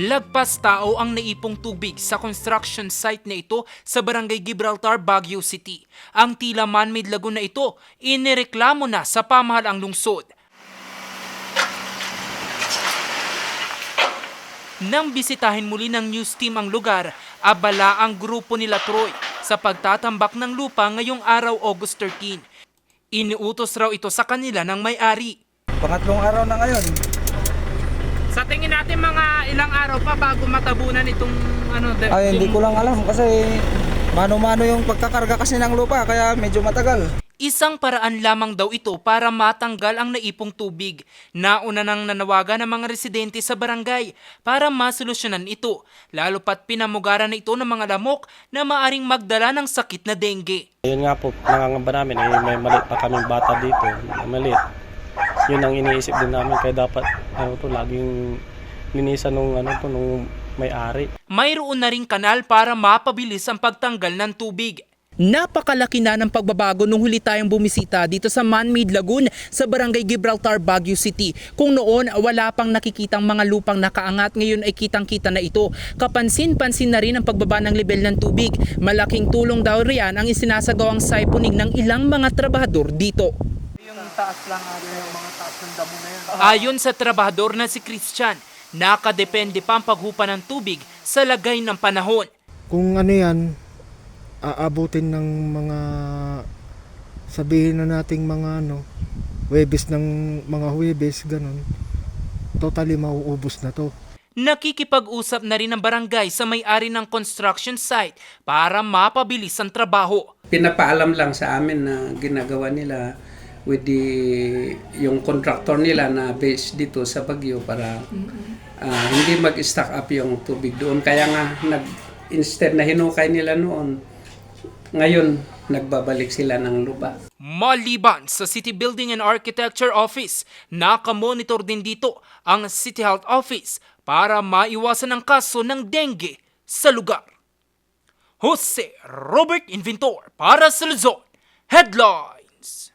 Lagpas tao ang naipong tubig sa construction site na ito sa barangay Gibraltar, Baguio City. Ang tila man-made lagoon na ito, inireklamo na sa pamahalang lungsod. Nang bisitahin muli ng news team ang lugar, abala ang grupo nila Troy sa pagtatambak ng lupa ngayong araw August 13. Iniutos raw ito sa kanila ng may-ari. Pangatlong araw na ngayon. Sa tingin natin mga ilang araw pa bago matabunan itong ano the- Ay, hindi ko lang alam kasi mano-mano yung pagkakarga kasi ng lupa kaya medyo matagal. Isang paraan lamang daw ito para matanggal ang naipong tubig. Nauna nang nanawagan ng mga residente sa barangay para masolusyonan ito, lalo pat pinamugaran na ito ng mga lamok na maaring magdala ng sakit na dengue. Yun nga po, nangangamba namin, eh, may maliit pa kaming bata dito, maliit. Yun ang iniisip din namin, kaya dapat, ano to, laging linisan nung, ano to, nung may-ari. Mayroon na ring kanal para mapabilis ang pagtanggal ng tubig. Napakalaki na ng pagbabago nung huli tayong bumisita dito sa man-made lagoon sa barangay Gibraltar, Baguio City. Kung noon wala pang nakikitang mga lupang nakaangat, ngayon ay kitang-kita na ito. Kapansin-pansin na rin ang pagbaba ng level ng tubig. Malaking tulong daw riyan ang isinasagawang siphoning ng ilang mga trabahador dito. Taas lang yung mga taas ng damo na yun. Ayon sa trabahador na si Christian, nakadepende pa ang paghupa ng tubig sa lagay ng panahon. kung ano yan, aabutin ng mga sabihin na nating mga ano, Webes ng mga Webes, ganun. Totally mauubos na to. Nakikipag-usap na rin ang barangay sa may-ari ng construction site para mapabilis ang trabaho. pinapaalam lang sa amin na ginagawa nila with the yung contractor nila na base dito sa Baguio para ah, hindi mag-stack up yung tubig doon. Kaya nga nag instead na hinukay nila noon, ngayon nagbabalik sila ng lupa. Maliban sa City Building and Architecture Office, nakamonitor din dito ang City Health Office para maiwasan ang kaso ng dengue sa lugar. Jose Robert Inventor para sa Luzon. Headlines!